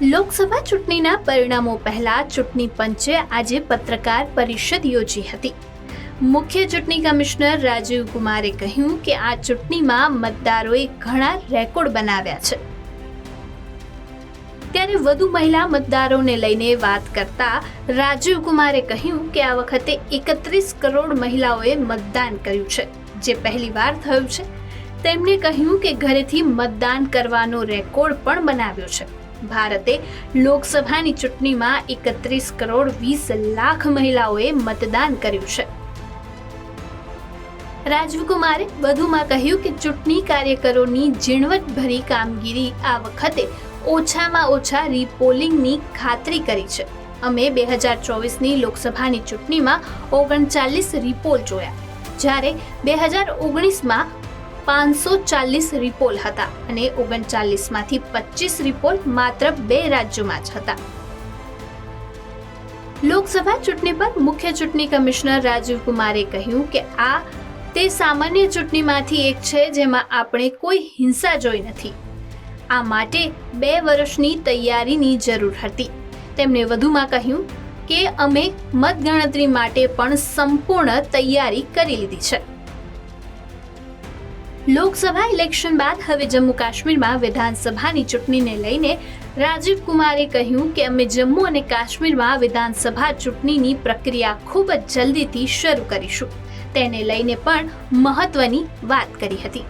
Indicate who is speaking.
Speaker 1: લોકસભા ચૂંટણીના પરિણામો પહેલા ચૂંટણી પંચે આજે પત્રકાર પરિષદ યોજી હતી. મુખ્ય ચૂંટણી કમિશનર રાજીવ કુમારે કહ્યું કે આ ચૂંટણીમાં મતદારોએ ઘણા રેકોર્ડ બનાવ્યા છે. ત્યારે વધુ મહિલા મતદારોને લઈને વાત કરતા રાજીવ કુમારે કહ્યું કે આ વખતે એકત્રીસ કરોડ મહિલાઓએ મતદાન કર્યું છે, જે પહેલીવાર થયું છે. તેમણે કહ્યું કે ઘરેથી મતદાન કરવાનો રેકોર્ડ પણ બનાવ્યો છે. ભારતે લોકસભાની ચૂંટણીમાં એકત્રીસ કરોડ વીસ લાખ મહિલાઓએ મતદાન કર્યું છે. રાજીવકુમારે વધુમાં કહ્યું કે ચૂંટણી કાર્યકરોની ઝીણવટભરી કામગીરી આ વખતે ઓછામાં ઓછા રીપોલિંગની ખાતરી કરી છે. અમે બે હજાર ચોવીસની લોકસભાની ચૂંટણીમાં ઓગણચાલીસ રીપોલ જોયા. જ્યારે બે હજાર ઓગણીસમાં પાંચસો ચાલીસ રિપોલ હતા અને ઓગણચાલીસમાંથી પચીસ રિપોલ માત્ર બે રાજ્યોમાં જ હતા. લોકસભા ચૂંટણી પર મુખ્ય ચૂંટણી કમિશનર રાજીવ કુમારે કહ્યું કે આ તે સામાન્ય ચૂંટણીમાંથી એક છે જેમાં આપણે કોઈ હિંસા જોઈ નથી. આ માટે બે વર્ષની તૈયારીની જરૂર હતી. તેમણે વધુમાં કહ્યું કે અમે મતગણતરી માટે પણ સંપૂર્ણ તૈયારી કરી લીધી છે. લોકસભા ઇલેક્શન બાદ હવે જમ્મુ કાશ્મીરમાં વિધાનસભાની ચૂંટણીને લઈને રાજીવ કુમારે કહ્યું કે અમે જમ્મુ અને કાશ્મીરમાં વિધાનસભા ચૂંટણીની પ્રક્રિયા ખૂબ જ જલ્દીથી શરૂ કરીશું. તેને લઈને પણ મહત્વની વાત કરી હતી.